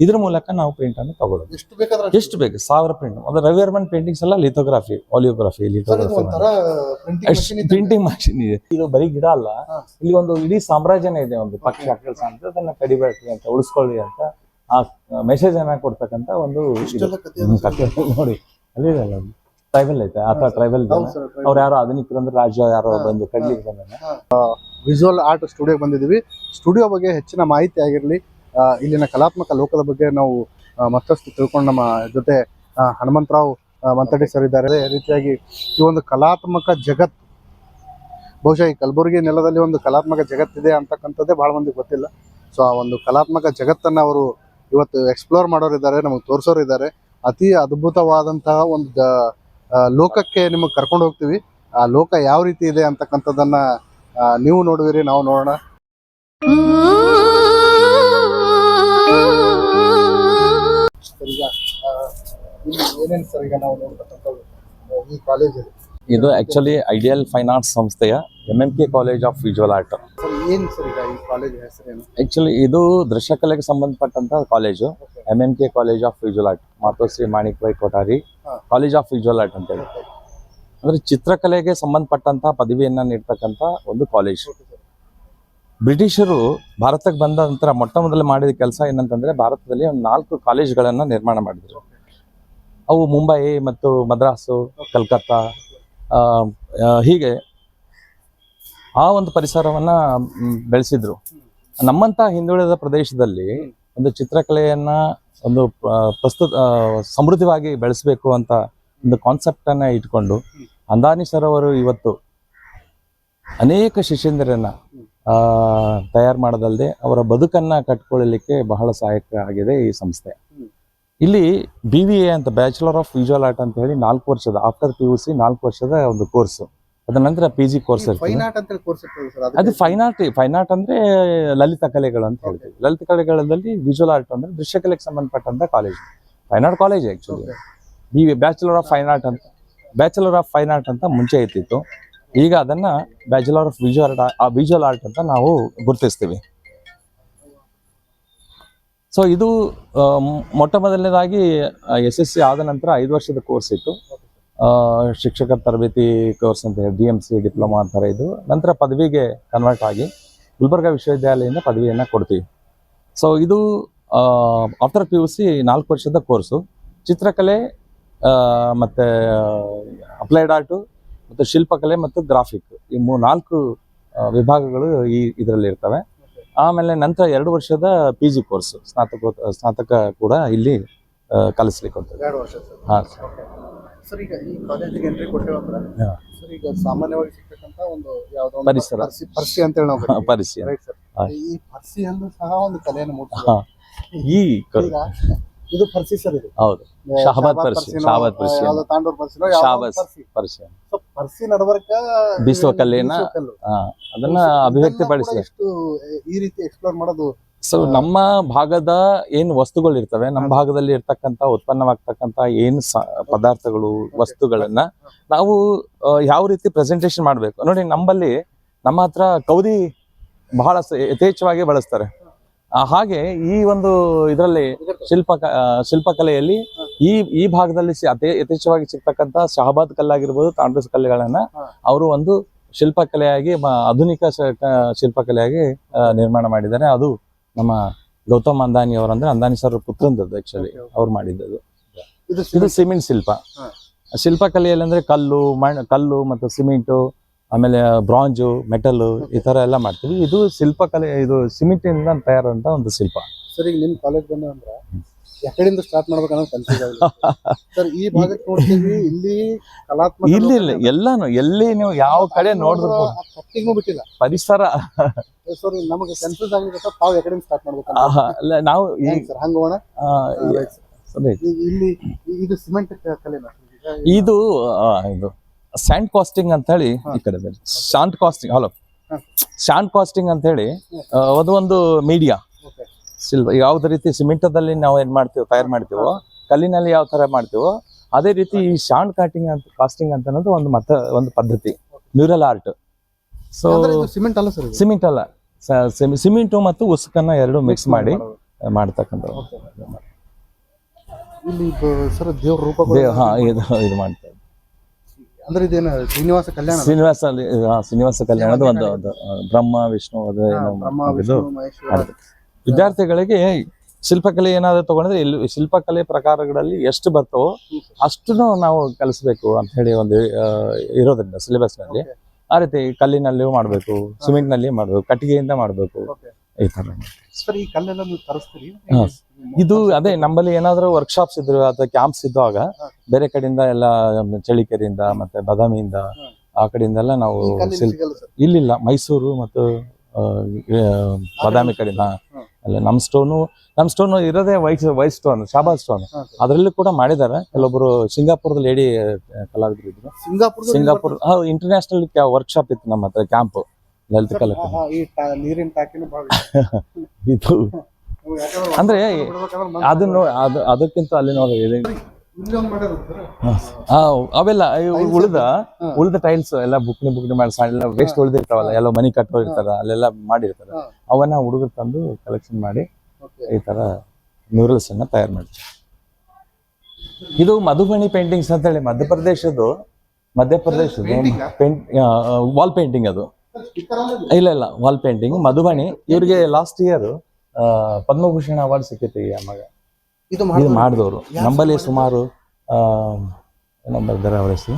ಇದ್ರ ಮೂಲಕ ನಾವು ಪ್ರಿಂಟ್ ಅನ್ನು ತಗೊಳ್ಳೋದು. ಎಷ್ಟು ಬೇಕಾದ್ರೆ ಎಷ್ಟು ಬೇಕು? ಸಾವಿರ ಪ್ರಿಂಟ್ ಅಂದ್ರೆ ರವಿವರ್ಮನ್ ಪೇಂಟಿಂಗ್ಸ್ ಎಲ್ಲ ಲಿಥೋಗ್ರಫಿ ಆಲಿಯೋಗ್ರಫಿ ಲಿಥೋಗ್ರಫಿ ಪ್ರಿಂಟಿಂಗ್ ಮಷಿನ್ ಇದೆ. ಇದೆ ಬರೀ ಗಿಡ ಅಲ್ಲ. ಇಲ್ಲಿ ಒಂದು ಇಡೀ ಸಾಮ್ರಾಜ್ಯನೇ ಇದೆ ಒಂದು ಪಕ್ಷ ಕೆಲಸ ಅಂತ ಅದನ್ನ ಕಡಿಬೇಡಿ ಅಂತ ಉಳಿಸ್ಕೊಳ್ಳಿ ಅಂತ ಆ ಮೆಸೇಜ್ ಅನ್ನ ಕೊಡ್ತಕ್ಕಂತ ಒಂದು ನೋಡಿ. ಅಲ್ಲಿ ಟ್ರೈಬಲ್ ಐತೆ. ಆ ತರ ಟ್ರೈಬಲ್ ಅವ್ರ ಯಾರೋ ಆಧುನಿಕರು ಅಂದ್ರೆ ರಾಜ್ಯ ಯಾರೋ ಬಂದು ಕಡ್ಲಿ ವಿಜುವಲ್ ಆರ್ಟ್ ಸ್ಟುಡಿಯೋ ಬಂದಿದ್ದೀವಿ. ಸ್ಟುಡಿಯೋ ಬಗ್ಗೆ ಹೆಚ್ಚಿನ ಮಾಹಿತಿ ಆಗಿರಲಿ ಇಲ್ಲಿನ ಕಲಾತ್ಮಕ ಲೋಕದ ಬಗ್ಗೆ ನಾವು ಮತ್ತಷ್ಟು ತಿಳ್ಕೊಂಡು ನಮ್ಮ ಜೊತೆ ಹನುಮಂತರಾವ್ ಮಂತಡಿ ಸರ್ ಇದ್ದಾರೆ. ಅದೇ ರೀತಿಯಾಗಿ ಈ ಒಂದು ಕಲಾತ್ಮಕ ಜಗತ್ತು ಬಹುಶಃ ಈ ಕಲಬುರಗಿ ನೆಲದಲ್ಲಿ ಒಂದು ಕಲಾತ್ಮಕ ಜಗತ್ತಿದೆ ಅಂತಕ್ಕಂಥದ್ದೇ ಬಹಳ ಮಂದಿಗೆ ಗೊತ್ತಿಲ್ಲ. ಸೊ ಆ ಒಂದು ಕಲಾತ್ಮಕ ಜಗತ್ತನ್ನ ಅವರು ಇವತ್ತು ಎಕ್ಸ್ಪ್ಲೋರ್ ಮಾಡೋರಿದ್ದಾರೆ ನಮಗೆ ತೋರಿಸೋರಿದ್ದಾರೆ ಅತಿ ಅದ್ಭುತವಾದಂತಹ ಒಂದು ಲೋಕಕ್ಕೆ ನಿಮಗೆ ಕರ್ಕೊಂಡು ಹೋಗ್ತೀವಿ. ಆ, ಲೋಕ ಯಾವ ರೀತಿ ಇದೆ ಅಂತಕ್ಕಂಥದ್ದನ್ನು ನೀವು ನೋಡುವಿರಿ, ನಾವು ನೋಡೋಣ. ಇದು ಆಕ್ಚುಲಿ ಐಡಿಯಲ್ ಫೈನ್ ಆರ್ಟ್ಸ್ ಸಂಸ್ಥೆಯ M M K college of visual art actually ಇದು ದೃಶ್ಯಕಲೆಗೆ ಸಂಬಂಧಪಟ್ಟಂತ college. M M K college of visual art Matoshri Manik Bai Kothari college of visual art ಅಂತ ಹೇಳಿ. ಅಂದ್ರೆ ಚಿತ್ರಕಲೆಗೆ ಸಂಬಂಧಪಟ್ಟಂತ ಪದವಿಯನ್ನ ನೀಡ್ತಕ್ಕಂತ ಒಂದು ಕಾಲೇಜ್. ಬ್ರಿಟಿಷರು ಭಾರತಕ್ಕೆ ಬಂದ ನಂತರ ಮೊಟ್ಟ ಮೊದಲು ಮಾಡಿದ ಕೆಲಸ ಏನಂತಂದ್ರೆ ಭಾರತದಲ್ಲಿ ಒಂದು ನಾಲ್ಕು ಕಾಲೇಜ್ಗಳನ್ನು ನಿರ್ಮಾಣ ಮಾಡಿದ್ರು. ಅವು ಮುಂಬೈ ಮತ್ತು ಮದ್ರಾಸು, ಕಲ್ಕತ್ತಾ ಹೀಗೆ ಆ ಒಂದು ಪರಿಸರವನ್ನ ಬೆಳೆಸಿದ್ರು. ನಮ್ಮಂತ ಹಿಂದುಳಿದ ಪ್ರದೇಶದಲ್ಲಿ ಒಂದು ಚಿತ್ರಕಲೆಯನ್ನ ಒಂದು ಪ್ರಸ್ತುತ ಸಮೃದ್ಧವಾಗಿ ಬೆಳೆಸಬೇಕು ಅಂತ ಒಂದು ಕಾನ್ಸೆಪ್ಟ್ ಅನ್ನ ಇಟ್ಕೊಂಡು ಅಂದಾನಿ ಸರ್ ಅವರು ಇವತ್ತು ಅನೇಕ ಶಿಷ್ಯಂದರನ್ನ ತಯಾರು ಮಾಡೋದಲ್ಲದೆ ಅವರ ಬದುಕನ್ನ ಕಟ್ಕೊಳ್ಳಲಿಕ್ಕೆ ಬಹಳ ಸಹಾಯಕ ಆಗಿದೆ ಈ ಸಂಸ್ಥೆ. ಇಲ್ಲಿ ಬಿ ವಿ ಎ ಅಂತ ಬ್ಯಾಚುಲರ್ ಆಫ್ ವಿಜುವಲ್ ಆರ್ಟ್ ಅಂತ ಹೇಳಿ ನಾಲ್ಕು ವರ್ಷದ ಆಫ್ಟರ್ ಪಿ ಯು ಸಿ ನಾಲ್ಕು ವರ್ಷದ ಒಂದು ಕೋರ್ಸ್ ಅದ ನಂತರ ಪಿ ಜಿ ಕೋರ್ಸ್ ಅದು ಫೈನ್ ಆರ್ಟ್ ಫೈನ್ ಆರ್ಟ್ ಅಂದ್ರೆ ಲಲಿತ ಕಲೆಗಳು ಅಂತ ಹೇಳ್ತೀವಿ. ಲಲಿತ ಕಲೆಗಳಲ್ಲಿ ವಿಜುವಲ್ ಆರ್ಟ್ ಅಂದ್ರೆ ದೃಶ್ಯಕಲೆಗೆ ಸಂಬಂಧಪಟ್ಟಂತ college fine art college actually B bachelor of fine art ಅಂತ ಬ್ಯಾಚುಲರ್ ಆಫ್ ಫೈನ್ ಆರ್ಟ್ ಅಂತ ಮುಂಚೆ ಇರ್ತಿತ್ತು. ಈಗ ಅದನ್ನ bachelor of visual art visual art ಅಂತ ನಾವು ಗುರುತಿಸ್ತೀವಿ. ಸೊ ಇದು ಆ, ಮೊಟ್ಟ ಮೊದಲನೇದಾಗಿ ಎಸ್ ಎಸ್ ಸಿ ಆದ ನಂತರ ಐದು ವರ್ಷದ ಕೋರ್ಸ್ ಇತ್ತು. ಆ, ಶಿಕ್ಷಕರ ತರಬೇತಿ ಕೋರ್ಸ್ ಅಂತ ಹೇಳಿ ಡಿ ಎಂ ಸಿ ಡಿಪ್ಲೊಮಾ ಅಂತಾರೆ ಇದು. ನಂತರ ಪದವಿಗೆ ಕನ್ವರ್ಟ್ ಆಗಿ ಗುಲ್ಬರ್ಗ ವಿಶ್ವವಿದ್ಯಾಲಯದಿಂದ ಪದವಿಯನ್ನು ಕೊಡ್ತೀವಿ. ಸೊ ಇದು ಆಫ್ಟರ್ ಪಿ ಯು ಸಿ ನಾಲ್ಕು ವರ್ಷದ ಕೋರ್ಸು ಚಿತ್ರಕಲೆ ಮತ್ತೆ ಅಪ್ಲೈಡ್ ಆರ್ಟು ಮತ್ತು ಶಿಲ್ಪಕಲೆ ಮತ್ತು ಗ್ರಾಫಿಕ್ ಈ ಮೂ ನಾಲ್ಕು ವಿಭಾಗಗಳು ಈ ಇದರಲ್ಲಿ ಇರ್ತವೆ. ಆಮೇಲೆ ನಂತರ ಎರಡು ವರ್ಷದ ಪಿ ಜಿ ಕೋರ್ಸ್ ಸ್ನಾತಕ ಸ್ನಾತಕ ಕೂಡ ಇಲ್ಲಿ ಕಲಿಸ್ಲಿಕ್ಕೆ ಹೋಗ್ತದೆ ಹಾಂ ಸರ್ ಈಗ ಈ ಕಾಲೇಜಿಗೆ ಎಂಟ್ರಿ ಕೊಟ್ಟೇವಂದ್ರ ಹಾ. ಸರ್ ಈಗ ಸಾಮಾನ್ಯವಾಗಿ ಸಿಗ್ತಕ್ಕಂಥ ಒಂದು ಯಾವ್ದೋ ಒಂದು ಪರಿಸರ. ಪರ್ಸಿ ಪರ್ಸಿ ಅಂತ ಹೇಳಿ ನಾವು ಪರಿಚಯ ರೈಟ್ ಸರ್ ಹಾ. ಈ ಪರ್ಸಿಯಲ್ಲೂ ಸಹ ಒಂದು ಕಲೆಯನ್ನು ಮೂಡಿಸಿದೆ ಹಾ. ಈ ಕ- ಈಗ ಇದು ಪರ್ಸಿ ಸರ್ ಇದು. ಹೌದು. ಶಹಬಾದ್ ಪರ್ಸಿ, ಶಹಬಾದ್ ಪರ್ಸಿ. ಯಾವ್ದೋ ತಾಂಡೂರ್ ಪರ್ಸಿನೋ ಯಾವ್ದೋ ಒಂದು ಪರ್ಸಿ. ಪರಿಚಯ ಸೊ ಪರ್ಸಿ ನಡವರ್ಕ ಬೀಸುವ ಕಲ್ಲಿನ ಆ, ಅದನ್ನ ಅಭಿವ್ಯಕ್ತಿ ಪಡಿಸಿ ಎಷ್ಟು ಈ ರೀತಿ ಎಕ್ಸ್ಪ್ಲೋರ್ ಮಾಡೋದು ಸೊ ನಮ್ಮ ಭಾಗದ ಏನ್ ವಸ್ತುಗಳು ಇರ್ತವೆ ನಮ್ಮ ಭಾಗದಲ್ಲಿ ಇರ್ತಕ್ಕಂತ ಉತ್ಪನ್ನವಾಗ್ತಕ್ಕಂತ ಏನ್ ಸ- ಪದಾರ್ಥಗಳು ವಸ್ತುಗಳನ್ನ ನಾವು ಆ, ಯಾವ ರೀತಿ ಪ್ರೆಸೆಂಟೇಶನ್ ಮಾಡ್ಬೇಕು? ನೋಡಿ ನಮ್ಮಲ್ಲಿ ನಮ್ಮ ಹತ್ರ ಕೌದಿ ಬಹಳ ಸ- ಯಥೇಚ್ಛವಾಗಿ ಬಳಸ್ತಾರೆ. ಆ, ಹಾಗೆ ಈ ಒಂದು ಇದರಲ್ಲಿ ಶಿಲ್ಪ ಶಿಲ್ಪಕಲೆಯಲ್ಲಿ ಈ ಈ ಭಾಗದಲ್ಲಿ ಅತೇ ಯಥೇಚ್ಛವಾಗಿ ಸಿಗ್ತಕ್ಕಂತಹ ಶಹಬಾದ್ ಕಲ್ಲಾಗಿರ್ಬೋದು ತಾಂಡ್ರಸ್ ಕಲ್ಲುಗಳನ್ನ. ಅವರು ಒಂದು ಶಿಲ್ಪಕಲೆಯಾಗಿ ಆಧುನಿಕ ಶಿಲ್ಪಕಲೆಯಾಗಿ ನಿರ್ಮಾಣ ಮಾಡಿದ್ದಾರೆ. ಅದು ನಮ್ಮ ಗೌತಮ್ ಅಂದಾನಿ ಅವರು ಅಂದ್ರೆ ಅಂದಾನಿ ಸರ್ ಪುತ್ರಂದದ್ದು ಆಕ್ಚುಲಿ. ಅವ್ರು ಮಾಡಿದ್ದದು ಇದು ಇದು ಸಿಮೆಂಟ್? ಶಿಲ್ಪ. ಶಿಲ್ಪಕಲೆಯಲ್ಲಿ ಅಂದ್ರೆ ಕಲ್ಲು ಮಣ್ ಕಲ್ಲು ಮತ್ತು ಸಿಮೆಂಟು ಆಮೇಲೆ ಬ್ರಾಂಜು ಮೆಟಲ್ ಈ ತರ ಎಲ್ಲ ಮಾಡ್ತೀವಿ. ಇದು ಶಿಲ್ಪಕಲೆ ಇದು ಸಿಮೆಂಟಿನಿಂದ ತಯಾರಂತ ಒಂದು ಶಿಲ್ಪ. ಸರಿ ನಿಮ್ಮ ನಿಮ್ ಕಾಲೇಜ್ ಬಂದ ಅಂದ್ರ ಎಕಡೆಯಿಂದ ಸ್ಟಾರ್ಟ್ ಮಾಡ್ಬೇಕು ಅನ್ನೋದು ಕನ್ಫ್ಯೂಸ್ ಸರ್ ಈ ಭಾಗಕ್ಕೆ ನೋಡ್ತೀವಿ ಇಲ್ಲಿ ಕಲಾತ್ಮಕ ಇಲ್ಲಿ ಇಲ್ಲ ಎಲ್ಲಾನು ಎಲ್ಲಿ ನೀವು ಯಾವ ಕಡೆ ನೋಡಿದ್ರು ಕಟ್ಟಿಗೂ ಬಿಟ್ಟಿಲ್ಲ. ಪರಿಸರ. ಸರ್ ನಮಗೆ ಕನ್ಫ್ಯೂಸ್ ಆಗಿದೆ ಸರ್ ತಾವು ಎಕಡೆಯಿಂದ ಸ್ಟಾರ್ಟ್ ಮಾಡ್ಬೇಕು ಅಲ್ಲ ನಾವು ಈ ಸರ್ ಹಂಗ ಸರಿ. ಇಲ್ಲಿ ಇದು ಸಿಮೆಂಟ್ ಕಲೆನ ಇದು ಇದು ಸ್ಯಾಂಡ್ ಕಾಸ್ಟಿಂಗ್ ಅಂತ ಹೇಳಿ ಈ ಕಡೆ ಶಾಂಟ್ ಕಾಸ್ಟಿಂಗ್ ಹಲೋ. ಶಾಂಟ್ ಕಾಸ್ಟಿಂಗ್ ಅಂತ ಹೇಳಿ ಅದು ಒಂದು ಮೀಡಿಯಾ ಸಿಲ್ವ ಯಾವ್ದು ರೀತಿ ಸಿಮೆಂಟದಲ್ಲಿ ನಾವು ಏನ್ ಮಾಡ್ತೀವೋ ತಯಾರು ಮಾಡ್ತೀವೋ ಕಲ್ಲಿನಲ್ಲಿ ಯಾವ ತರ ಮಾಡ್ತೀವೋ ಅದೇ ರೀತಿ ಈ ಶಾಂಡ್ ಕಾಟಿಂಗ್ ಅಂತ ಕಾಸ್ಟಿಂಗ್ ಅಂತ ಅನ್ನೋದು ಒಂದು ಮತ್ತ ಒಂದು ಪದ್ಧತಿ ಮ್ಯೂರಲ್ ಆರ್ಟ್. ಸೊ ಸಿಮೆಂಟ್ ಅಲ್ಲ ಸರ್ ಸಿಮೆಂಟ್ ಅಲ್ಲ. ಸಿಮೆಂಟು ಮತ್ತು ಉಸುಕನ್ನ ಎರಡು ಮಿಕ್ಸ್ ಮಾಡಿ ಮಾಡ್ತಕ್ಕಂಥ ಇಲ್ಲಿ ಸರ್ ದೇವ್ರ ಹಾ ಇದು ಇದು ಮಾಡ್ತಾರೆ ಅಂದ್ರೆ ಇದೇನು ಶ್ರೀನಿವಾಸ ಕಲ್ಯಾಣ ಶ್ರೀನಿವಾಸ ಶ್ರೀನಿವಾಸ ಕಲ್ಯಾಣದ ಒಂದು ಬ್ರಹ್ಮ ವಿಷ್ಣು ಅದು ವಿದ್ಯಾರ್ಥಿಗಳಿಗೆ ಶಿಲ್ಪಕಲೆ ಏನಾದ್ರು ತಗೊಂಡ್ರೆ ಇಲ್ಲಿ ಶಿಲ್ಪಕಲೆ ಪ್ರಕಾರಗಳಲ್ಲಿ ಎಷ್ಟು ಬರ್ತವೋ ಅಷ್ಟನ್ನು ನಾವು ಕಲಿಸ್ಬೇಕು ಅಂತ ಹೇಳಿ ಒಂದು ಇರೋದ್ರಿಂದ ಸಿಲೆಬಸ್ನಲ್ಲಿ. ಆ ರೀತಿ ಕಲ್ಲಿನಲ್ಲಿಯೂ ಮಾಡಬೇಕು ಸಿಮೆಂಟ್ನಲ್ಲಿ ಮಾಡಬೇಕು ಕಟ್ಟಿಗೆಯಿಂದ ಮಾಡಬೇಕು. ಈ ಸರ್ ಈ ಕಲ್ಲೆಲ್ಲ ನೀವು ತರಿಸ್ತೀರಿ? ಇದು ಅದೇ ನಮ್ಮಲ್ಲಿ ಏನಾದರೂ ವರ್ಕ್ಶಾಪ್ಸ್ ಇದ್ರು ಅಥವಾ ಕ್ಯಾಂಪ್ಸ್ ಇದ್ದಾಗ ಬೇರೆ ಕಡೆಯಿಂದ ಎಲ್ಲ ಚಳಿಕೆರೆಯಿಂದ ಮತ್ತೆ ಬದಾಮಿಯಿಂದ ಆ ಕಡೆಯಿಂದ ಎಲ್ಲ ನಾವು ಇಲ್ಲಿಲ್ಲ ಮೈಸೂರು ಮತ್ತು ಬಾದಾಮಿ ಕಡೆಯಿಂದ. ಅಲ್ಲ ನಮ್ಮ ಸ್ಟೋನು ನಮ್ಮ ಸ್ಟೋನ್ ಇರೋದೇ white white stone Shahabad stone ಅದರಲ್ಲೂ ಕೂಡ ಮಾಡಿದ್ದಾರೆ. ಕೆಲವೊಬ್ಬರು ಸಿಂಗಾಪುರದ ಲೇಡಿ ಕಲಾವಿದರು ಇದ್ರು. ಸಿಂಗಾಪುರ ಸಿಂಗಾಪುರ್ ಇಂಟರ್ನ್ಯಾಷನಲ್ ವರ್ಕ್ಶಾಪ್ ಇತ್ತು ನಮ್ಮ ಹತ್ರ ಕ್ಯಾಂಪ್ ಲಲಿತ ಕಲಾ. ನೀರಿನ ಇದು. ಅಂದ್ರೆ ಅದನ್ನು ಅದು ಅದಕ್ಕಿಂತ ಅಲ್ಲಿ ನೋಡಿ ಅವೆಲ್ಲ ಉಳಿದ ಉಳಿದ ಟೈಲ್ಸ್ ಎಲ್ಲ ಬುಕ್ನಿ ಬುಕ್ನಿ ಮಾಡಿ ವೇಸ್ಟ್ ಉಳಿದಿರ್ತಾವಲ್ಲ ಎಲ್ಲ ಮನಿ ಕಟ್ಟೋರ್ ಇರ್ತಾರ ಅಲ್ಲೆಲ್ಲ ಮಾಡಿರ್ತಾರ. ಅವನ್ನ ಹುಡುಗರು ತಂದು ಕಲೆಕ್ಷನ್ ಮಾಡಿ ಈ ತರ ಮ್ಯೂರಲ್ಸ್ ಅನ್ನ ತಯಾರು ಮಾಡ್ತೀವಿ ಇದು ಮಧುಬನಿ ಪೇಂಟಿಂಗ್ಸ್ ಅಂತ ಹೇಳಿ ಮಧ್ಯಪ್ರದೇಶದ್ದು ಮಧ್ಯಪ್ರದೇಶದ್ದು? ಪೇಂಟ್ ವಾಲ್ ಪೇಂಟಿಂಗ್ ಅದು? ಇಲ್ಲ ಇಲ್ಲ ವಾಲ್ ಪೇಂಟಿಂಗ್ ಮಧುಬನಿ ಇವ್ರಿಗೆ ಲಾಸ್ಟ್ ಇಯರ್ ಪದ್ಮಭೂಷಣ ಅವಾರ್ಡ್ ಸಿಕ್ಕಿತ್ತು ಈ ಮಗ ಇದು ಮಾಡಿದವರು? ನಂಬಲ್ಲಿ ಸುಮಾರು ಆ, ಅವರ ಹೆಸರು.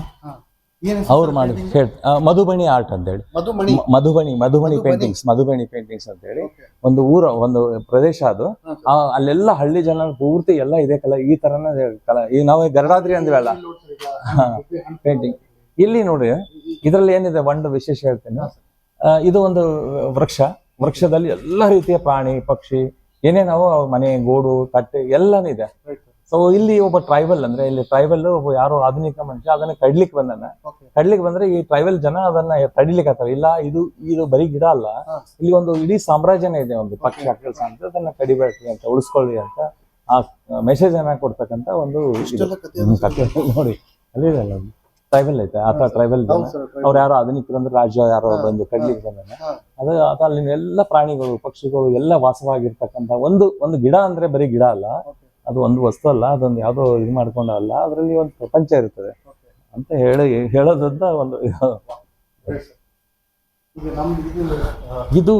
ಅವ್ರು ಮಾಡಿದ ಮಾಡಿ ಮಧುಬಣಿ ಆರ್ಟ್ ಅಂತ ಹೇಳಿ. ಮಧುಬಣಿ ಮ- ಮಧುಬನಿ ಮಧುಬನಿ ಮಧುಬನಿ. ಪೇಂಟಿಂಗ್ಸ್ ಮಧುಬಣಿ ಪೇಂಟಿಂಗ್ಸ್ ಅಂತ ಹೇಳಿ. ಒಂದು ಊರ ಒಂದು ಪ್ರದೇಶ ಅದು. ಅಲ್ಲೆಲ್ಲ ಹಳ್ಳಿ ಜನ ಪೂರ್ತಿ ಎಲ್ಲ ಇದೆ ಕಲಾ ಈ ತರನ ಕಲಾ. ಈ ನಾವೇ ಗರಡಾದ್ರಿ ಅಂದ್ವಲ್ಲ. ಪೇಂಟಿಂಗ್ ಇಲ್ಲಿ ನೋಡಿ ಇದರಲ್ಲಿ ಏನಿದೆ? ಒಂದು ವಿಶೇಷ ಹೇಳ್ತೇನೆ. ಆ, ಇದು ಒಂದು ವೃಕ್ಷ. ವೃಕ್ಷದಲ್ಲಿ ಎಲ್ಲ ರೀತಿಯ ಪ್ರಾಣಿ ಪಕ್ಷಿ ಏನೇ ನಾವು ಮನೆ ಗೋಡು ತಟ್ಟೆ ಎಲ್ಲಾನು ಇದೆ. ಸೊ ಇಲ್ಲಿ ಒಬ್ಬ ಟ್ರೈಬಲ್ ಅಂದ್ರೆ ಇಲ್ಲಿ ಟ್ರೈಬಲ್ ಒಬ್ಬ ಯಾರೋ ಆಧುನಿಕ ಮನುಷ್ಯ ಅದನ್ನ ಕಡ್ಲಿಕ್ಕೆ ಬಂದಾನ. ಕಡ್ಲಿಕ್ ಕಡ್ಲಿಕ್ಕೆ ಬಂದ್ರೆ ಈ ಟ್ರೈಬಲ್ ಜನ ಅದನ್ನ ತಡಿಲಿಕ್ಕೆ ಆತಾರ. ಇಲ್ಲ ಇದು ಇದು ಬರೀ ಗಿಡ ಅಲ್ಲ. ಇಲ್ಲಿ ಒಂದು ಇಡೀ ಸಾಮ್ರಾಜ್ಯನೇ ಇದೆ ಒಂದು ಪಕ್ಷಿ ಕೆಲಸ ಅಂತ ಅದನ್ನ ಕಡಿಬೇಡ್ರಿ ಅಂತ ಉಳಿಸ್ಕೊಳ್ಳಿ ಅಂತ ಆ ಮೆಸೇಜ್ ಅನ್ನ ಕೊಡ್ತಕ್ಕಂತ ಒಂದು ನೋಡಿ. ಅಲ್ಲಿ ಅಲ್ಲ ಟ್ರೈಬಲ್ ಐತೆ. ಆತ ಟ್ರೈಬಲ್. ಅವ್ರು ಯಾರೋ ಆಧುನಿಕರು ಅಂದ್ರೆ ರಾಜ ಯಾರೋ ಬಂದು ಕಡ್ಲಿಕ್ಕೆ ಬಂದಾನ. ಅದ ಅಲ್ಲಿ ಅಲ್ಲಿನ ಎಲ್ಲ ಪ್ರಾಣಿಗಳು ಪಕ್ಷಿಗಳು ಎಲ್ಲ ವಾಸವಾಗಿರ್ತಕ್ಕಂತ ಒಂದು ಒಂದು ಗಿಡ ಅಂದ್ರೆ ಬರೀ ಗಿಡ ಅಲ್ಲ. ಅದು ಒಂದು ವಸ್ತು ಅಲ್ಲ ಅದೊಂದು ಯಾವುದೋ ಇದು ಮಾಡ್ಕೊಂಡು ಅಲ್ಲ ಅದರಲ್ಲಿ ಒಂದು ಪ್ರಪಂಚ ಇರ್ತದೆ ಅಂತ ಹೇಳಿ ಹೇಳೋದಂತ ಒಂದು. ಇದು.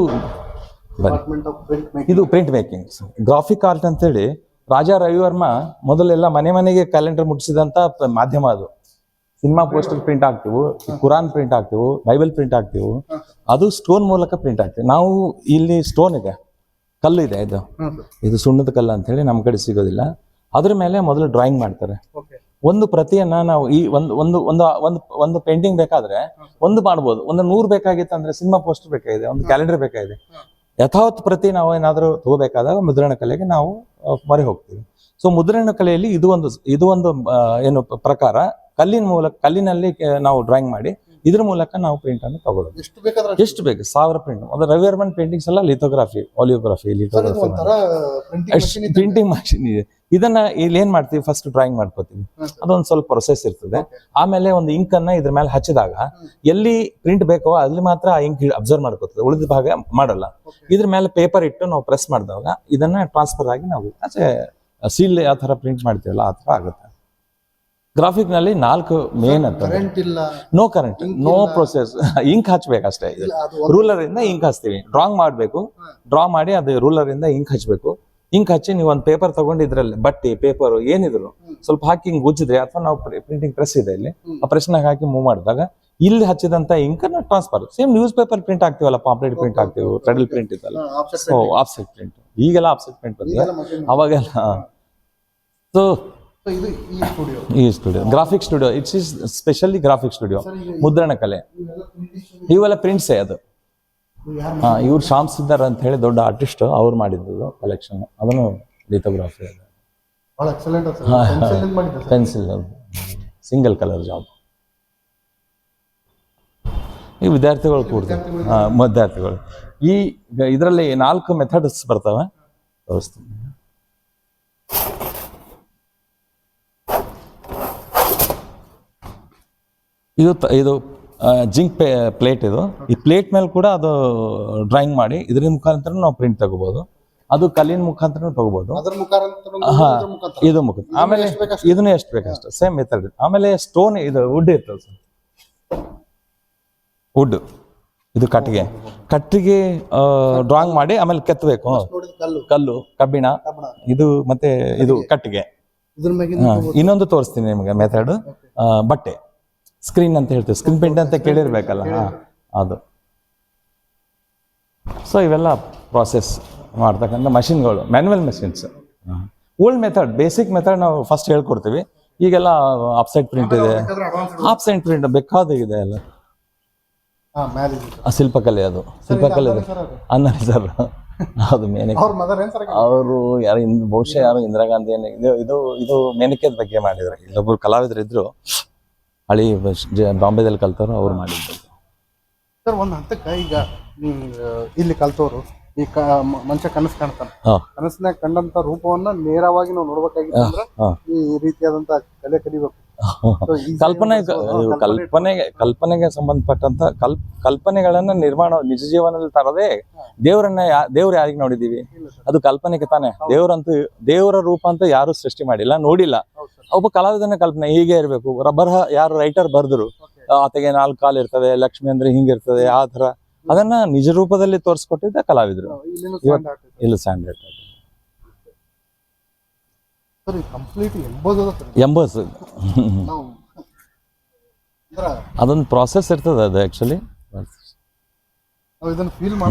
ಇದು ಪ್ರಿಂಟ್ ಮೇಕಿಂಗ್ ಗ್ರಾಫಿಕ್ ಆರ್ಟ್ ಅಂತೇಳಿ ರಾಜಾ ರವಿವರ್ಮ ಮೊದಲೆಲ್ಲ ಮನೆ ಮನೆಗೆ ಕ್ಯಾಲೆಂಡರ್ ಮುಟ್ಟಿಸಿದಂತ ಮಾಧ್ಯಮ ಅದು. ಸಿನಿಮಾ ಪೋಸ್ಟರ್ ಪ್ರಿಂಟ್ ಆಗ್ತಿವು ಕುರಾನ್ ಪ್ರಿಂಟ್ ಆಗ್ತಿವು ಬೈಬಲ್ ಪ್ರಿಂಟ್ ಆಗ್ತಿವು ಅದು ಸ್ಟೋನ್ ಮೂಲಕ ಪ್ರಿಂಟ್ ಆಗ್ತಿವಿ ನಾವು ಇಲ್ಲಿ ಸ್ಟೋನ್ ಇದೆ. ಕಲ್ಲು ಇದೆ. ಇದು ಇದು ಸುಣ್ಣದ ಕಲ್ಲು ಅಂತ ಹೇಳಿ ನಮ್ಮ ಕಡೆ ಸಿಗೋದಿಲ್ಲ. ಅದ್ರ ಮೇಲೆ ಮೊದಲು ಡ್ರಾಯಿಂಗ್ ಮಾಡ್ತಾರೆ. ಒಂದು ಪ್ರತಿಯನ್ನ ನಾವು ಈ ಒಂದು ಒಂದು ಒಂದು ಒಂದು ಒಂದು ಪೇಂಟಿಂಗ್ ಬೇಕಾದ್ರೆ ಒಂದು ಮಾಡ್ಬೋದು. ಒಂದು ನೂರು ಬೇಕಾಗಿತ್ತು ಅಂದ್ರೆ ಸಿನಿಮಾ ಪೋಸ್ಟರ್ ಬೇಕಾಗಿದೆ ಒಂದು ಕ್ಯಾಲೆಂಡರ್ ಬೇಕಾಗಿದೆ. ಯಥಾವತ್ ಪ್ರತಿ ನಾವು ಏನಾದರೂ ತಗೋಬೇಕಾದಾಗ ಮುದ್ರಣ ಕಲೆಗೆ ನಾವು ಮೊರೆ ಹೋಗ್ತೀವಿ. ಸೊ ಮುದ್ರಣ ಕಲೆಯಲ್ಲಿ ಇದು ಒಂದು ಇದು ಒಂದು ಏನು ಪ್ರಕಾರ ಕಲ್ಲಿನ ಮೂಲಕ ಕಲ್ಲಿನಲ್ಲಿ ನಾವು ಡ್ರಾಯಿಂಗ್ ಮಾಡಿ ಇದ್ರ ಮೂಲಕ ನಾವು ಪ್ರಿಂಟ್ ಅನ್ನು ತಗೊಳ್ಳೋದು. ಎಷ್ಟು ಬೇಕಾದ್ರೆ ಎಷ್ಟು ಬೇಕು? ಸಾವಿರ ಪ್ರಿಂಟ್ ಅದು ರವಿವರ್ಮನ್ ಪೇಂಟಿಂಗ್ಸ್ ಎಲ್ಲ lithography oleography lithography printing machine printing machine ಇದೆ. ಇದನ್ನ ಇಲ್ಲಿ ಏನ್ ಮಾಡ್ತೀವಿ? ಫಸ್ಟ್ ಡ್ರಾಯಿಂಗ್ ಮಾಡ್ಕೋತೀವಿ. ಅದೊಂದು ಸ್ವಲ್ಪ ಪ್ರೊಸೆಸ್ ಇರ್ತದೆ. ಆಮೇಲೆ ಒಂದು ಇಂಕ್ ಅನ್ನ ಇದ್ರ ಮೇಲೆ ಹಚ್ಚಿದಾಗ ಎಲ್ಲಿ ಪ್ರಿಂಟ್ ಬೇಕೋ ಅಲ್ಲಿ ಮಾತ್ರ ಆ ಇಂಕ್ ಅಬ್ಸರ್ವ್ ಮಾಡ್ಕೋತದೆ. ಉಳಿದ ಭಾಗ ಮಾಡಲ್ಲ. ಇದ್ರ ಮೇಲೆ ಪೇಪರ್ ಇಟ್ಟು ನಾವು ಪ್ರೆಸ್ ಮಾಡಿದಾಗ ಇದನ್ನ ಟ್ರಾನ್ಸ್ಫರ್ ಆಗಿ ನಾವು ಆಚೆ ಸೀಲ್ ಯಾವ ತರ ಪ್ರಿಂಟ್ ಮಾಡ್ತೀವಲ್ಲ ಆ ತರ ಆಗುತ್ತೆ. ಗ್ರಾಫಿಕ್ನಲ್ಲಿ ನಾಲ್ಕು ಮೇನ್ ಅಂತ no current no process ink ಹಚ್ಬೇಕು ಅಷ್ಟೇ ರೂಲರ್ ಇಂದ. ಇಂಕ್ ಹಚ್ತೀವಿ. ಡ್ರಾಂಗ್ ಮಾಡಬೇಕು. ಡ್ರಾ ಮಾಡಿ ಅದು ರೂಲರ್ ಇಂದ ಇಂಕ್ ಹಚ್ಬೇಕು. ಇಂಕ್ ಹಚ್ಚಿ ನೀವು ಒಂದು ಪೇಪರ್ ತಗೊಂಡು ಇದ್ರಲ್ಲಿ ಬಟ್ಟೆ ಪೇಪರ್ ಏನಿದ್ರು ಸ್ವಲ್ಪ ಹಾಕಿ ಹಿಂಗ್ ಉಜ್ಜಿದ್ರೆ ಅಥವಾ ನಾವು ಪ್ರಿಂಟಿಂಗ್ ಪ್ರೆಸ್ ಇದೆ ಇಲ್ಲಿ. ಆ ಪ್ರೆಸ್ನಾಗ ಹಾಕಿ ಮೂವ್ ಮಾಡಿದಾಗ ಇಲ್ಲಿ ಹಚ್ಚಿದಂತ ಇಂಕ್ನ transfer same news paper print ಆಗ್ತೀವಲ್ಲ pamphlet print ಹಾಕ್ತೀವಿ ಆಗ್ತೀವಿ ಟ್ರೆಡಲ್. ಪ್ರಿಂಟ್ ಇದಲ್ಲ. ಆಫ್ಸೆಟ್ ಪ್ರಿಂಟ್ ಈಗೆಲ್ಲ ಆಫ್ಸೆಟ್ ಪ್ರಿಂಟ್ ಬಂದಿದೆ. ಅವಾಗೆಲ್ಲ ಸೊ ಇದು ಈ ಸ್ಟುಡಿಯೋ ಈ studio graphic studio it's is specially graphic studio ಮುದ್ರಣ ಕಲೆ. ಇವೆಲ್ಲ ಪ್ರಿಂಟ್ಸೇ ಅದು? ಹಾ ಇವ್ರು ಶ್ಯಾಮ್ ಸಿದ್ದಾರ್ ಅಂತ ಹೇಳಿ ದೊಡ್ಡ ಆರ್ಟಿಸ್ಟ್ ಅವ್ರು ಮಾಡಿದ್ದು ಕಲೆಕ್ಷನ್ ಅದನ್ನು lithography excellent. Pencil single colour job ಈ ವಿದ್ಯಾರ್ಥಿಗಳು ಕೂಡ್ತಾರೆ ವಿದ್ಯಾರ್ಥಿಗಳು ಈ ಇದರಲ್ಲಿ ನಾಲ್ಕು ಮೆಥಡ್ಸ್ ಬರ್ತವೆ. ತೋರಿಸ್ತೀನಿ ಇದು ಇದು ಜಿಂಕ್ ಪ್ಲೇಟ್ ಇದು. ಈ ಪ್ಲೇಟ್ ಮೇಲೆ ಕೂಡ ಅದು ಡ್ರಾಯಿಂಗ್ ಮಾಡಿ ಇದರ ಮುಖಾಂತರ ನಾವು ಪ್ರಿಂಟ್ ತಗೋಬಹುದು ಅದು ಕಲ್ಲಿನ ಮುಖಾಂತರ ತಗೋಬಹುದು ಮುಖಾಂತರ. ಮುಖಾಂತರ. ಇದು ಮುಖ ಆಮೇಲೆ? ಇದನ್ನ ಎಷ್ಟು ಬೇಕಷ್ಟು ಸೇಮ್ ಮೆಥಡ್ ಆಮೇಲೆ ಸ್ಟೋನ್ ಇದು ವುಡ್ ಇರ್ತದೆ ಸರ್. ವುಡ್ ಇದು ಕಟ್ಟಿಗೆ. ಕಟ್ಟಿಗೆ ಡ್ರಾಯಿಂಗ್ ಮಾಡಿ ಆಮೇಲೆ ಕೆತ್ತಬೇಕು. ಕಲ್ಲು. ಕಬ್ಬಿಣ. ಇದು ಮತ್ತೆ ಇದು ಕಟ್ಟಿಗೆ. ಇನ್ನೊಂದು ತೋರಿಸ್ತೀನಿ ನಿಮಗೆ ಮೆಥಡ್ ಬಟ್ಟೆ. ಸ್ಕ್ರೀನ್ ಅಂತ ಹೇಳ್ತೀವಿ. ಸ್ಕ್ರೀನ್ ಪ್ರಿಂಟ್ ಅಂತ ಕೇಳಿರ್ಬೇಕಲ್ಲ? ಹಾ ಅದು. ಸೊ ಇವೆಲ್ಲ ಪ್ರಾಸೆಸ್ ಮಾಡ್ತಕ್ಕಂಥ ಮಷಿನ್ಗಳು manual machines old method basic method ನಾವು ಫಸ್ಟ್ ಹೇಳ್ಕೊಡ್ತೀವಿ. ಈಗೆಲ್ಲ ಅಪ್ಸೈಡ್ ಪ್ರಿಂಟ್ ಇದೆ. ಆಫ್ ಸೆಟ್ ಆಪ್ಸೈಡ್ ಪ್ರಿಂಟ್ ಬೇಕಾದಾಗಿದೆ ಎಲ್ಲ. ಶಿಲ್ಪಕಲೆ ಅದು. ಶಿಲ್ಪಕಲೆ ಅನ್ನ ಸರ್ ಅದು. ಅನ್ನರಿ ಸರ್. ಅದು ಮೇನಕೆ ಅವರು ಯಾರು ಬಹುಶಃ ಯಾರು ಇಂದಿರಾ ಗಾಂಧಿ ಇದು ಇದು ಇದು ಮೇನಕೆದ ಬಗ್ಗೆ ಮಾಡಿದ್ರು. ಇಲ್ಲೊಬ್ರು ಕಲಾವಿದ್ರು ಇದ್ರು. ಹಳಿ ಬಾಂಬೆದಲ್ಲಿ ಕಲ್ತವ್ರು ಅವ್ರು ಮಾಡಿದ್ದು. ಸರ್ ಒಂದು ಹಂತಕ್ಕೆ ಈಗ ಹ್ಮ್, ಇಲ್ಲಿ ಕಲ್ತವ್ರು ಈ ಕ ಮನುಷ್ಯ ಕನಸು ಕಾಣ್ತಾನೆ. ಹಾ. ಕನಸಿನಾಗ ಕಂಡಂತ ರೂಪವನ್ನ ನೇರವಾಗಿ ನಾವು ನೋಡ್ಬೇಕಾಗಿತ್ತು ಅಂದ್ರೆ ಹಾ. ಈ ರೀತಿಯಾದಂತ ಕಲೆ ಕಲಿಬೇಕು. So, ಕಲ್ಪನೆ ಕಲ್ಪನೆ ಕಲ್ಪನೆಗೆ ಕಲ್ಪನೆಗೆ ಸಂಬಂಧಪಟ್ಟಂತ ಕಲ್ ಕಲ್ಪನೆಗಳನ್ನ ನಿರ್ಮಾಣ ನಿಜ ಜೀವನದಲ್ಲಿ ತರದೆ ದೇವರನ್ನ ಯಾ- ದೇವ್ರು ಯಾರಿಗೆ ನೋಡಿದೀವಿ? ಇಲ್ಲ ಅದು ಕಲ್ಪನೆಗೆ ತಾನೆ. ದೇವ್ರಂತೂ ದೇವರ ರೂಪ ಅಂತ ಯಾರು ಸೃಷ್ಟಿ ಮಾಡಿಲ್ಲ ನೋಡಿಲ್ಲ. ಒಬ್ಬ ಕಲಾವಿದನ ಕಲ್ಪನೆ ಹೀಗೆ ಇರಬೇಕು. ಬರಹ ಯಾರು ರೈಟರ್ ಬರ್ದ್ರು. ಆತಗೆ ನಾಲ್ಕು ಕಾಲು ಇರ್ತವೆ ಲಕ್ಷ್ಮಿ ಅಂದ್ರೆ ಹಿಂಗಿರ್ತದೆ ಆ ತರ ಅದನ್ನ ನಿಜ ರೂಪದಲ್ಲಿ ತೋರಿಸ್ಕೊಟ್ಟಿದ್ದ ಕಲಾವಿದ್ರು. ಇಲ್ಲ ಸರ್ ಎಂಬಸ್ ಅದೊಂದು ಪ್ರಾಸೆಸ್ ಇರ್ತದೆ ಅದು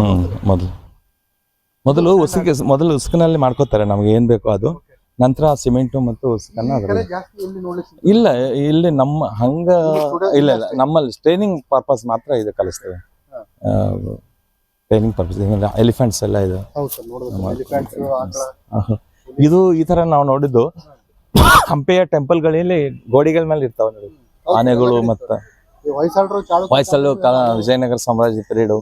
ಹ್ಮ್ ಮೊದಲು. ಮೊದಲು ಉಸುಕಿಗೆ ಮೊದಲು ಉಸುಕಿನಲ್ಲಿ ಮಾಡ್ಕೋತಾರೆ ನಮ್ಗೆ ಏನ್ ಬೇಕೋ ಅದು. ನಂತರ ಸಿಮೆಂಟು ಮತ್ತು ಉಸುಕನ್ನ? ಇಲ್ಲ ಇಲ್ಲಿ ನಮ್ಮ ಹಂಗ ಇಲ್ಲ ಇಲ್ಲ ನಮ್ಮಲ್ಲಿ ಟ್ರೈನಿಂಗ್ ಪರ್ಪಸ್ ಮಾತ್ರ ಇದು ಕಲಿಸ್ತೇವೆ. ಟ್ರೈನಿಂಗ್ ಪರ್ಪಸ್ ಎಲಿಫೆಂಟ್ಸ್ ಎಲ್ಲ ಇದು. ಇದು ಈ ತರ ನಾವು ನೋಡಿದ್ದು ಹಂಪೆಯ ಟೆಂಪಲ್ಗಳಲ್ಲಿ ಗೋಡಿಗಳ ಮೇಲೆ ಇರ್ತಾವ ನೋಡಿ. ಆನೆಗಳು ಮತ್ತ ವಯಸ್ಸಲ್ಲು ಹೊಯ್ಸಳರು ವಿಜಯನಗರ ಸಾಮ್ರಾಜ್ಯ ಪೀರಿಯಡ್.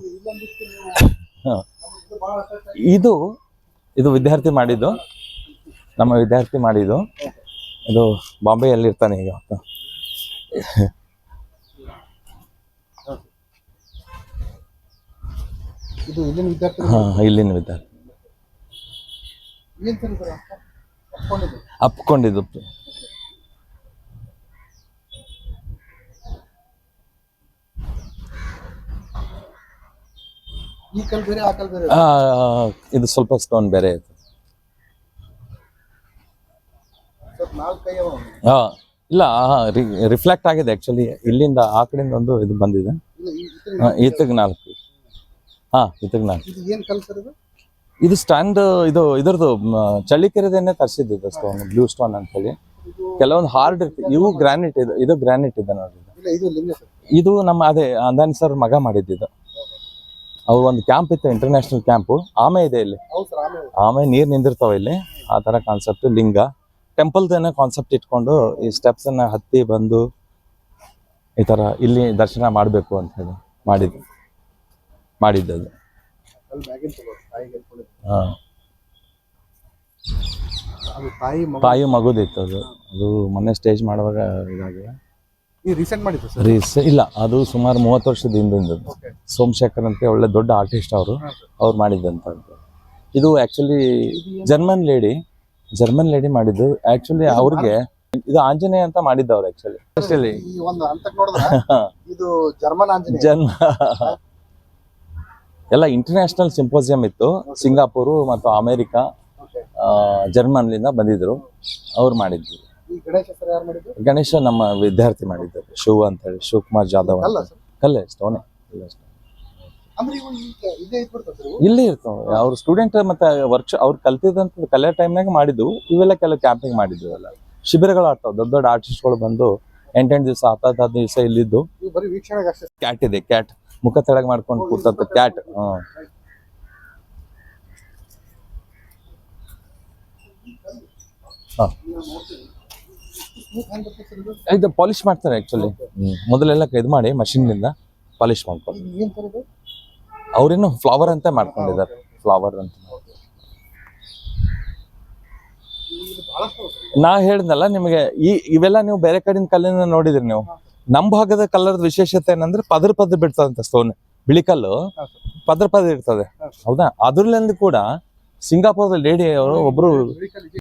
ಇದು ಇದು ವಿದ್ಯಾರ್ಥಿ ಮಾಡಿದ್ದು. ನಮ್ಮ ವಿದ್ಯಾರ್ಥಿ ಮಾಡಿದ್ದು. ಇದು ಬಾಂಬೆಯಲ್ಲಿ ಇರ್ತಾನೆ ಈಗ. ಇದು ಇಲ್ಲಿನ ವಿದ್ಯಾರ್ಥಿ ಹಾ ಇಲ್ಲಿನ ವಿದ್ಯಾರ್ಥಿ. ಅಪ್ಕೊಂಡಿದ್ದು? ಇದು ಸ್ವಲ್ಪ ಸ್ಟೋನ್ ಬೇರೆ ಐತೆ ಸರ್ ನಾಲ್ಕು ಕೈ ಅವ ಅವ್ನಿಗೆ. ಹಾ ಇಲ್ಲ ರಿಫ್ಲೆಕ್ಟ್ ಆಗಿದೆ ಆ್ಯಕ್ಚುಲಿ ಇಲ್ಲಿಂದ ಆ ಕಡೆಯಿಂದ ಒಂದು ಇದು ಬಂದಿದೆ. ಈತಗ್ ನಾಲ್ಕು ಹಾ ಈತಗ್ ನಾಲ್ಕು. ಇದು ಸ್ಟ್ಯಾಂಡ್ ಇದು? ಇದರದು ಚಳ್ಳಿಕೆರೆದೇನೆ ತರಿಸಿದ್ದು ಇದು ಸ್ಟೋನ್ ಬ್ಲೂ ಸ್ಟೋನ್ ಅಂತ ಹೇಳಿ. ಕೆಲವೊಂದು ಹಾರ್ಡ್ ಇರ್ತದೆ ಇವು ಗ್ರಾನೈಟ್ ಇದು ಇದು ಗ್ರಾನೈಟ್ ಇದೆ ನೋಡಿ ಇದು. ನಮ್ಮ ಅದೇ ಅಂದಾನಿ ಸರ್ ಮಗ ಮಾಡಿದ್ದು ಅವ್ರು ಒಂದು ಕ್ಯಾಂಪ್ ಇತ್ತು ಇಂಟರ್ನ್ಯಾಷನಲ್ ಕ್ಯಾಂಪು ಆಮೆ ಇದೆ ಇಲ್ಲಿ. ಆಮೆ ನೀರ್ ನಿಂದಿರ್ತಾವ ಇಲ್ಲಿ. ಆ ತರ ಕಾನ್ಸೆಪ್ಟ್ ಲಿಂಗ. ಟೆಂಪಲ್ದೇನೆ ಕಾನ್ಸೆಪ್ಟ್ ಇಟ್ಕೊಂಡು ಈ ಸ್ಟೆಪ್ಸ್ ಅನ್ನ ಹತ್ತಿ ಬಂದು ಈ ತರ ಇಲ್ಲಿ ದರ್ಶನ ಮಾಡಬೇಕು ಅಂತ ಹೇಳಿ ಮಾಡಿದ್ದು. ಮಾಡಿದ್ದದು ಅದು ತಾಯಿ ಮಗ. ತಾಯಿ ಮಗುದಿತ್ತು ಅದು. ಅದು ಮೊನ್ನೆ ಸ್ಟೇಜ್ ಮಾಡುವಾಗ ಇದಾಗಿದೆ. ರೀಸೆಂಟ್ ಇಲ್ಲ ಅದು ಸುಮಾರು ಮೂವತ್ತು ವರ್ಷದ ಹಿಂದಿಂದದ್ದು ಸೋಮಶೇಖರ್ ಅಂತ ಒಳ್ಳೆ ದೊಡ್ಡ ಆರ್ಟಿಸ್ಟ್ ಅವರು. ಅವ್ರು ಮಾಡಿದ್ದಂಥದ್ದು ಇದು actually German lady German lady ಮಾಡಿದ್ದು. ಆಕ್ಚುಲಿ ಅವ್ರಿಗೆ ಇದು ಆಂಜನೇಯ ಅಂತ ಮಾಡಿದ್ದವ್ರು ಆಕ್ಚುಲಿ ಆಕ್ಚುಲಿ ಈ ಒಂದು ಹಂತಕ್ಕೆ ನೋಡಿದ್ರೆ ಇದು ಜರ್ಮನ್ ಆಂಜನೇಯ. ಜನ್ಮ ಎಲ್ಲ ಇಂಟರ್ನ್ಯಾಷನಲ್ ಸಿಂಪೋಸಿಯಂ ಇತ್ತು. ಸಿಂಗಾಪುರ್ ಮತ್ತು ಅಮೆರಿಕ ಜರ್ಮನ್ ಜರ್ಮನ್ಲಿಂದ ಬಂದಿದ್ರು. ಅವ್ರು ಮಾಡಿದ್ರು ಈ ಗಣೇಶ ಸರ್ ಯಾರು ಮಾಡಿದ್ದು? ಗಣೇಶ ನಮ್ಮ ವಿದ್ಯಾರ್ಥಿ ಮಾಡಿದ್ರು ಶಿವ ಅಂತ ಹೇಳಿ. ಶಿವಕುಮಾರ್ ಜಾಧವ್ ಅಲ್ಲ ಅಂತ ಸರ್. ಕಲ್ಲೇ ಸ್ಟೋನೆ ಇಲ್ಲೇ ಇರ್ತಾವ. ಅವ್ರ ಸ್ಟೂಡೆಂಟ್ ಮತ್ತೆ ವರ್ಕ್ ಅವ್ರು ಕಲ್ತಿದಂತ ಕಲೆ ಟೈಮ್ನಾಗ ಮಾಡಿದ್ದು ಇವೆಲ್ಲ ಕೆಲವು ಕ್ಯಾಂಪಿಂಗ್ ಮಾಡಿದ್ವಿ ಎಲ್ಲ ಶಿಬಿರಗಳು ಆಡ್ತಾವ ದೊಡ್ಡ ದೊಡ್ಡ ಆರ್ಟಿಸ್ಟ್ಗಳು ಬಂದು ಎಂಟೆಂಟು ದಿವಸ ಹತ್ತು ಹತ್ತು ದಿವಸ ಇಲ್ಲಿದ್ದು. ಕ್ಯಾಟ್ ಇದೆ ಕ್ಯಾಟ್ ಮುಖ ತೆಳಗ್ ಮಾಡ್ಕೊಂಡು ಕೂತಂತ ಕ್ಯಾಟ್ ಹ್ಮ್. ಇದು ಪಾಲಿಶ್ ಮಾಡ್ತಾರೆ ಆಕ್ಚುಲಿ ಮೊದಲೆಲ್ಲ ಇದು ಮಾಡಿ ಮಷಿನ್ನಿಂದ ಪಾಲಿಶ್ ಮಾಡ್ಕೊಂಡು ಅವ್ರೇನು ಫ್ಲವರ್ ಅಂತ ಮಾಡ್ಕೊಂಡಿದ್ದಾರೆ. ಫ್ಲವರ್ ಅಂತ. ನಾ ಹೇಳ್ದಲ್ಲ ನಿಮಗೆ, ಈ ಇವೆಲ್ಲ ನೀವು ಬೇರೆ ಕಡೆಯಿಂದ ಕಲ್ಲಿನ ನೋಡಿದ್ರಿ ನೀವು. ನಮ್ಮ ಭಾಗದ ಕಲ್ಲರ್ದ ವಿಶೇಷತೆ ಏನಂದ್ರೆ ಪದ್ರ ಪದ್ರ ಬಿಡ್ತದಂತ ಸ್ಟೋನ್ ಬಿಳಿ ಕಲ್ಲು ಪದರ್. ಪದ್ರ ಇರ್ತದೆ. ಹೌದಾ? ಅದ್ರಲ್ಲಿಂದ ಕೂಡ ಸಿಂಗಾಪುರದ ಲೇಡಿ ಅವರು ಒಬ್ರು